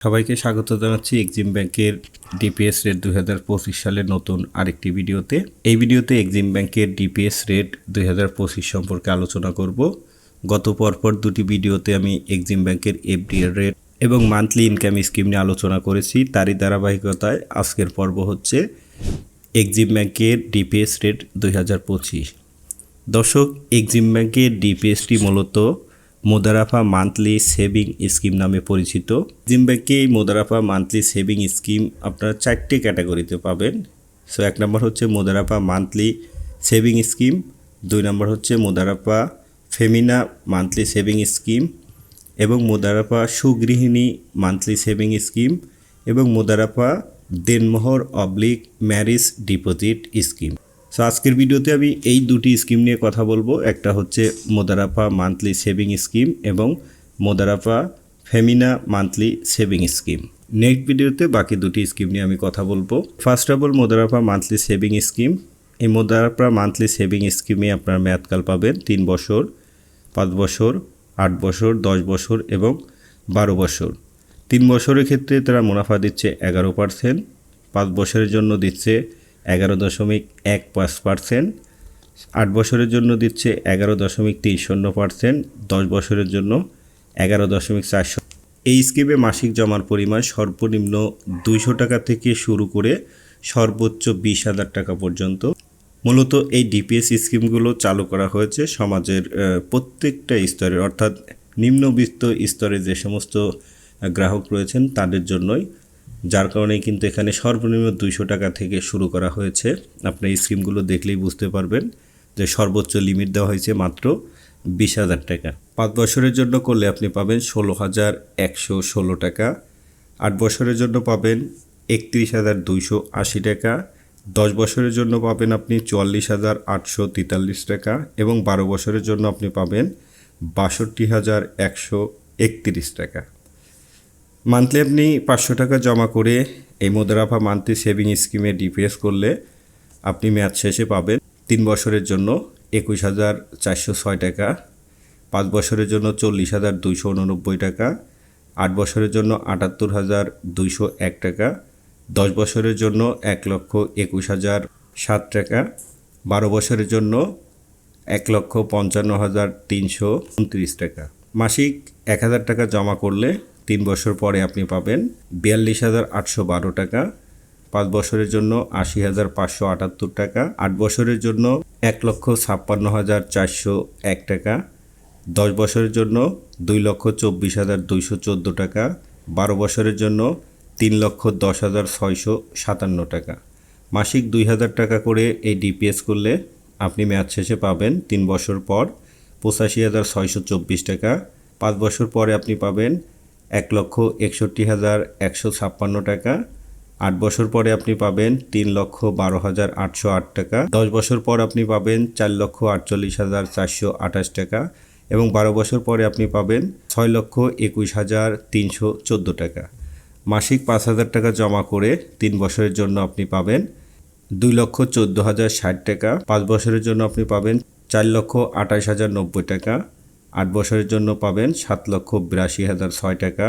সবাইকে স্বাগত জানাচ্ছি এক্সিম ব্যাংকের ডিপিএস রেট দুই হাজার পঁচিশ সালের নতুন আরেকটি ভিডিওতে। এই ভিডিওতে এক্সিম ব্যাংকের ডিপিএস রেট দুই হাজার পঁচিশ সম্পর্কে আলোচনা করব। গত পরপর দুটি ভিডিওতে আমি এক্সিম ব্যাংকের এফডিআর রেট এবং মান্থলি ইনকাম স্কিম নিয়ে আলোচনা করেছি। তারই ধারাবাহিকতায় আজকের পর্ব হচ্ছে এক্সিম ব্যাংকের ডিপিএস রেট দুই হাজার পঁচিশ। দর্শক, এক্সিম ব্যাংকের ডিপিএসটি মূলত মোদারাফা মান্থলি সেভিং স্কিম নামে পরিচিত। ব্যাংকে এই মোদারাফা মান্থলি সেভিং স্কিম আপনারা চারটি ক্যাটাগরিতে পাবেন। সো এক নম্বর হচ্ছে মোদারাফা মান্থলি সেভিং স্কিম, দুই নম্বর হচ্ছে মোদারাফা ফেমিনা মান্থলি সেভিং স্কিম এবং মোদারাফা সুগৃহিণী মান্থলি সেভিং স্কিম এবং মোদারাফা দেনমোহর অবলিক ম্যারিজ ডিপোজিট স্কিম। সো আজকের ভিডিওতে আমি এই দুটি স্কিম নিয়ে কথা বলব। একটা হচ্ছে মোদারাফা মান্থলি সেভিং স্কিম এবং মোদারাফা Femina monthly saving scheme next ভিডিওতে বাকি দুটি স্কিম নিয়ে আমি কথা বলব। ফার্স্ট অফ অল মোদারাফা মান্থলি সেভিং স্কিম এই মোদারাফা মান্থলি সেভিং স্কিমে আপনার মেয়াদকাল পাবেন তিন বছর, পাঁচ বছর, আট বছর, দশ বছর এবং বারো বছর। তিন বছরের ক্ষেত্রে তারা মুনাফা দিচ্ছে এগারো পার্সেন্ট পাঁচ বছরের জন্য দিচ্ছে এগারো দশমিক এক পাঁচ পার্সেন্ট, আট বছরের জন্য দিচ্ছে এগারো দশমিক তিন শূন্য পার্সেন্ট, দশ বছরের জন্য এগারো দশমিক চারশো এই স্কিমে মাসিক জমার পরিমাণ সর্বনিম্ন দুইশো টাকা থেকে শুরু করে সর্বোচ্চ বিশ হাজার টাকা পর্যন্ত। মূলত এই ডিপিএস স্কিমগুলো চালু করা হয়েছে সমাজের প্রত্যেকটা স্তরে, অর্থাৎ নিম্নবিত্ত স্তরে যে সমস্ত গ্রাহক রয়েছেন তাদের জন্যই। যার কারণে কিন্তু এখানে সর্বনিম্ন দুইশো টাকা থেকে শুরু করা হয়েছে। আপনি এই স্কিমগুলো দেখলেই বুঝতে পারবেন যে সর্বোচ্চ লিমিট দেওয়া হয়েছে মাত্র বিশ হাজার টাকা। পাঁচ বছরের জন্য করলে আপনি পাবেন ষোলো হাজার একশো ষোলো টাকা। আট বছরের জন্য পাবেন একত্রিশ হাজার দুইশো আশি টাকা। দশ বছরের জন্য পাবেন আপনি চুয়াল্লিশ হাজার আটশো তেতাল্লিশ টাকা এবং বারো বছরের জন্য আপনি পাবেন বাষট্টি হাজার একশো একত্রিশ টাকা। মান্থলি আপনি পাঁচশো টাকা জমা করে এই মোদারাফা মান্থলি সেভিং স্কিমে ডিপিএস করলে আপনি মেয়াদ শেষে পাবেন তিন বছরের জন্য একুশ হাজার চারশো ছয় টাকা, পাঁচ বছরের জন্য চল্লিশ হাজার দুইশো উননব্বই টাকা, আট বছরের জন্য আটাত্তর হাজার দুইশো এক টাকা, দশ বছরের জন্য এক লক্ষ একুশ হাজার সাত টাকা, বারো বছরের জন্য এক লক্ষ পঞ্চান্ন হাজার তিনশো উনত্রিশ টাকা। মাসিক এক হাজার টাকা জমা করলে তিন বছর পরে আপনি পাবেন বিয়াল্লিশ হাজার আটশো বারো টাকা, পাঁচ বছরের জন্য আশি হাজার পাঁচশো আটাত্তর টাকা, আট বছরের জন্য এক লক্ষ ছাপ্পান্ন হাজার চারশো এক টাকা, দশ বছরের জন্য দুই লক্ষ চব্বিশ হাজার দুইশো চোদ্দ টাকা, বারো বছরের জন্য তিন লক্ষ দশ হাজার ছয়শো সাতান্ন টাকা। মাসিক দুই হাজার টাকা করে এই ডিপিএস করলে আপনি মেয়াদ শেষে পাবেন তিন বছর পর পঁচাশি হাজার ছয়শো চব্বিশ টাকা, পাঁচ বছর পরে আপনি পাবেন এক লক্ষ একষট্টি হাজার একশো ছাপ্পান্ন টাকা। আট বছর পরে আপনি পাবেন তিন লক্ষ বারো হাজার আটশো আট টাকা। দশ বছর পর আপনি পাবেন চার লক্ষ আটচল্লিশ হাজার চারশো আঠাশ টাকা এবং বারো বছর পরে আপনি পাবেন ছয় লক্ষ একুশ হাজার তিনশো চোদ্দ টাকা। মাসিক পাঁচ হাজার টাকা জমা করে তিন বছরের জন্য আপনি পাবেন দুই লক্ষ চোদ্দ হাজার ষাট টাকা। পাঁচ বছরের জন্য আপনি পাবেন চার লক্ষ আঠাশ হাজার নব্বই টাকা। আট বছরের জন্য পাবেন সাত লক্ষ বিরাশি হাজার ছয় টাকা,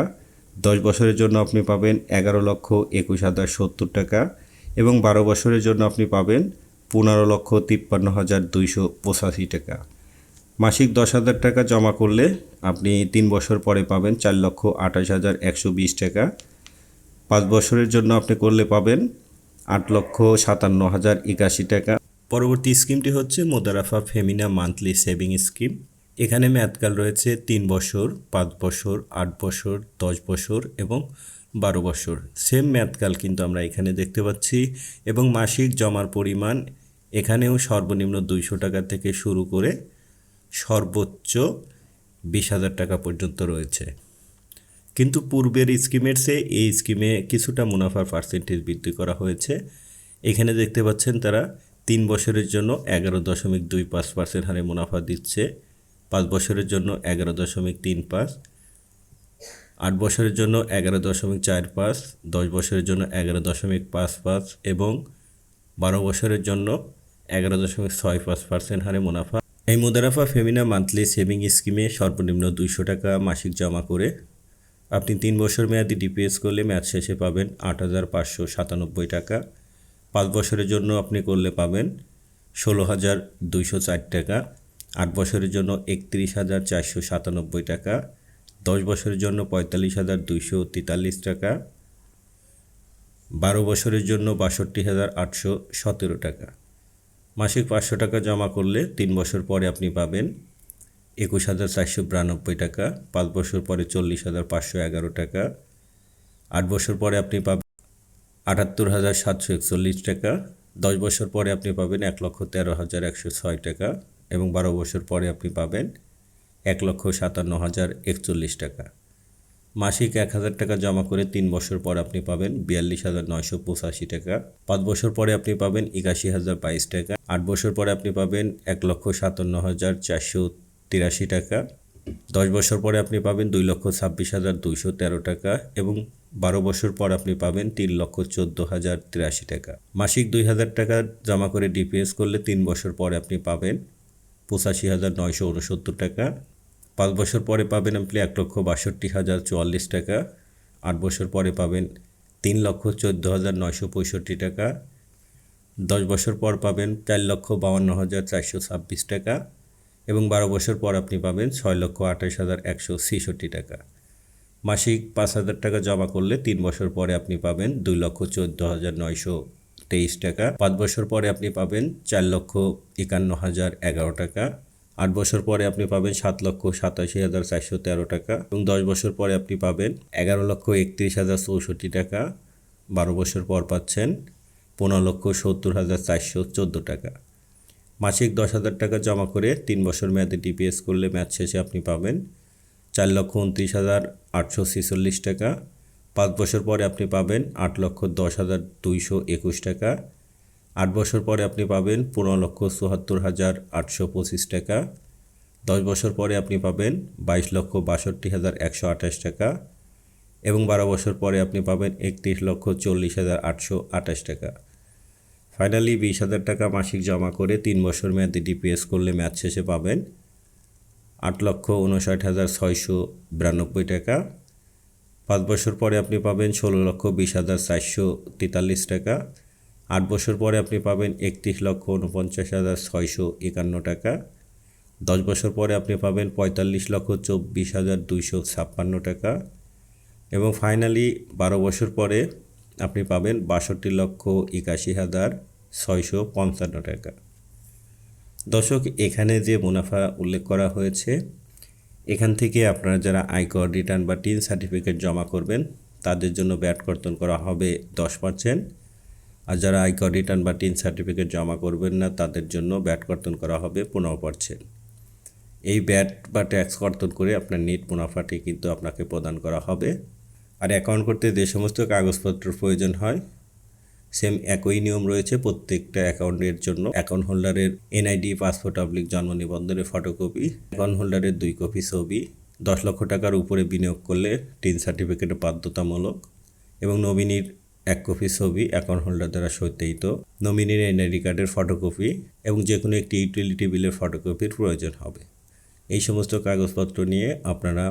দশ বছরের জন্য আপনি পাবেন এগারো লক্ষ একুশ হাজার সত্তর টাকা এবং বারো বছরের জন্য আপনি পাবেন পনেরো লক্ষ তিপ্পান্ন হাজার দুইশো পঁচাশি টাকা। মাসিক দশ হাজার টাকা জমা করলে আপনি তিন বছর পরে পাবেন চার লক্ষ আঠাশ হাজার একশো বিশ টাকা। পাঁচ বছরের জন্য আপনি করলে পাবেন আট লক্ষ সাতান্ন হাজার একাশি টাকা। পরবর্তী স্কিমটি হচ্ছে মোদারাফা ফেমিনা মান্থলি সেভিং স্কিম। এখানে মেয়াদকাল রয়েছে তিন বছর, পাঁচ বছর, আট বছর, দশ বছর এবং বারো বছর। সেম মেয়াদকাল কিন্তু আমরা এখানে দেখতে পাচ্ছি এবং মাসিক জমার পরিমাণ এখানেও সর্বনিম্ন দুইশো টাকা থেকে শুরু করে সর্বোচ্চ বিশ হাজার টাকা পর্যন্ত রয়েছে। কিন্তু পূর্বের স্কিমের চেয়ে এই স্কিমে কিছুটা মুনাফার পার্সেন্টেজ বৃদ্ধি করা হয়েছে। এখানে দেখতে পাচ্ছেন তারা তিন বছরের জন্য এগারো দশমিক দুই পাঁচ পার্সেন্ট হারে মুনাফা দিচ্ছে। পাঁচ বছরের জন্য এগারো দশমিক তিন পাঁচ, আট বছরের জন্য এগারো দশমিক চার পাঁচ, দশ বছরের জন্য এগারো দশমিক পাঁচ পাঁচ এবং বারো বছরের জন্য এগারো দশমিক ছয় পাঁচ পার্সেন্ট হারে মুনাফা। এই মুদারাফা ফেমিনা মান্থলি সেভিং স্কিমে সর্বনিম্ন দুইশো টাকা মাসিক জমা করে আপনি তিন বছর মেয়াদি ডিপিএস করলে ম্যাচ শেষে পাবেন আট হাজার পাঁচশো সাতানব্বই টাকা। পাঁচ বছরের জন্য আপনি করলে পাবেন ষোলো হাজার দুইশো চার টাকা। আট বছরের জন্য একত্রিশ হাজার চারশো সাতানব্বই টাকা, দশ বছরের জন্য পঁয়তাল্লিশ হাজার দুইশো তেতাল্লিশ টাকা, বারো বছরের জন্য বাষট্টি হাজার আটশো সতেরো টাকা। মাসিক পাঁচশো টাকা জমা করলে তিন বছর পরে আপনি পাবেন একুশ হাজার চারশো বিরানব্বই টাকা, পাঁচ বছর পরে চল্লিশ হাজার পাঁচশো এগারো টাকা, আট বছর পরে আপনি পাবেন আটাত্তর হাজার সাতশো একচল্লিশ টাকা, দশ বছর পরে আপনি পাবেন এক লক্ষ তেরো হাজার একশো ছয় টাকা। এবং বারো বছর পরে আপনি পাবেন এক লক্ষ সাতান্ন হাজার একচল্লিশ টাকা। মাসিক এক হাজার টাকা জমা করে তিন বছর পর আপনি পাবেন বিয়াল্লিশ হাজার নয়শো পঁচাশি টাকা। পাঁচ বছর পরে আপনি পাবেন একাশি হাজার বাইশ টাকা। আট বছর পরে আপনি পাবেন এক লক্ষ সাতান্ন হাজার চারশো তিরাশি টাকা। দশ বছর পরে আপনি পাবেন দুই লক্ষ ছাব্বিশ হাজার দুইশো তেরো টাকা এবং বারো বছর পর আপনি পাবেন তিন লক্ষ চোদ্দ হাজার তিরাশি টাকা। মাসিক দুই হাজার টাকা জমা করে ডিপিএস করলে তিন বছর পরে আপনি পাবেন পঁচাশি হাজার নয়শো উনসত্তর টাকা। পাঁচ বছর পরে পাবেন আপনি এক লক্ষ বাষট্টি হাজার চুয়াল্লিশ টাকা। আট বছর পরে পাবেন তিন লক্ষ চোদ্দ হাজার নয়শো পঁয়ষট্টি টাকা। দশ বছর পর পাবেন চার লক্ষ বাউান্ন হাজার চারশো ছাব্বিশ টাকা এবং বারো বছর পর আপনি পাবেন ছয় লক্ষ আঠাশ হাজার একশো ছেষট্টি টাকা। মাসিক পাঁচ হাজার টাকা জমা করলে তিন বছর পরে আপনি পাবেন দুই লক্ষ চোদ্দ হাজার নয়শো তেইশ টাকা। পাঁচ বছর পরে আপনি পাবেন চার লক্ষ একান্ন হাজার এগারো টাকা। আট বছর পরে আপনি পাবেন সাত লক্ষ সাতাশি হাজার চারশো তেরো টাকা এবং দশ বছর পরে আপনি পাবেন এগারো লক্ষ একত্রিশ হাজার চৌষট্টি টাকা। বারো বছর পর পাচ্ছেন পনেরো লক্ষ সত্তর হাজার চারশো চোদ্দ টাকা। মাসিক দশ হাজার টাকা জমা করে তিন বছর মেয়াদে ডিপিএস করলে ম্যাচ শেষে আপনি পাবেন চার লক্ষ উনত্রিশ হাজার আটশো ছেচল্লিশ টাকা। পাঁচ বছর পরে আপনি পাবেন আট লক্ষ দশ হাজার দুইশো একুশ টাকা। আট বছর পরে আপনি পাবেন পনেরো লক্ষ চুয়াত্তর হাজার আটশো পঁচিশ টাকা। দশ বছর পরে আপনি পাবেন বাইশ লক্ষ বাষট্টি হাজার একশো আঠাশ টাকা এবং বারো বছর পরে আপনি পাবেন একত্রিশ লক্ষ চল্লিশ হাজার আটশো আঠাশ টাকা। ফাইনালি বিশ হাজার টাকা মাসিক জমা করে তিন বছর মেয়াদে ডিপিএস করলে ম্যাচ শেষে পাবেন আট লক্ষ উনষাট হাজার ছয়শো বিরানব্বই টাকা। পাঁচ বছর পরে আপনি পাবেন ষোলো লক্ষ বিশ হাজার চারশো তেতাল্লিশ টাকা। আট বছর পরে আপনি পাবেন একত্রিশ লক্ষ উনপঞ্চাশ হাজার ছয়শো একান্ন টাকা। দশ বছর পরে আপনি পাবেন পঁয়তাল্লিশ লক্ষ চব্বিশ হাজার দুইশো ছাপ্পান্ন টাকা। এবং ফাইনালি বারো বছর পরে আপনি পাবেন বাষট্টি লক্ষ একাশি হাজার ছয়শো পঞ্চান্ন টাকা। দর্শক, এখানে যে মুনাফা উল্লেখ করা হয়েছে এখান থেকে আপনারা যারা আয়কর রিটার্ন বা টিন সার্টিফিকেট জমা করবেন, তাদের জন্য ব্যাট কর্তন করা হবে দশ পার্সেন্ট আর যারা আয়কর রিটার্ন বা টিন সার্টিফিকেট জমা করবেন না, তাদের জন্য ব্যাট কর্তন করা হবে পনেরো পার্সেন্ট এই ব্যাট বা ট্যাক্স কর্তন করে আপনার নেট মুনাফাটি কিন্তু আপনাকে প্রদান করা হবে। আর অ্যাকাউন্ট করতে যে সমস্ত কাগজপত্র প্রয়োজন হয় সেম একই নিয়ম রয়েছে প্রত্যেকটা অ্যাকাউন্টের জন্য। অ্যাকাউন্ট হোল্ডারের এনআইডি, পাসপোর্ট, পাবলিক জন্ম নিবন্ধনের ফটোকপি, অ্যাকাউন্ট হোল্ডারের দুই কপি ছবি, দশ লক্ষ টাকার উপরে বিনিয়োগ করলে টিন সার্টিফিকেট বাধ্যতামূলক এবং নমিনির এক কপি ছবি অ্যাকাউন্ট হোল্ডার দ্বারা সত্যায়িত, নমিনির এনআইডি কার্ডের ফটোকপি এবং যে কোনো একটি ইউটিলিটি বিলের ফটোকপির প্রয়োজন হবে। এই সমস্ত কাগজপত্র নিয়ে আপনারা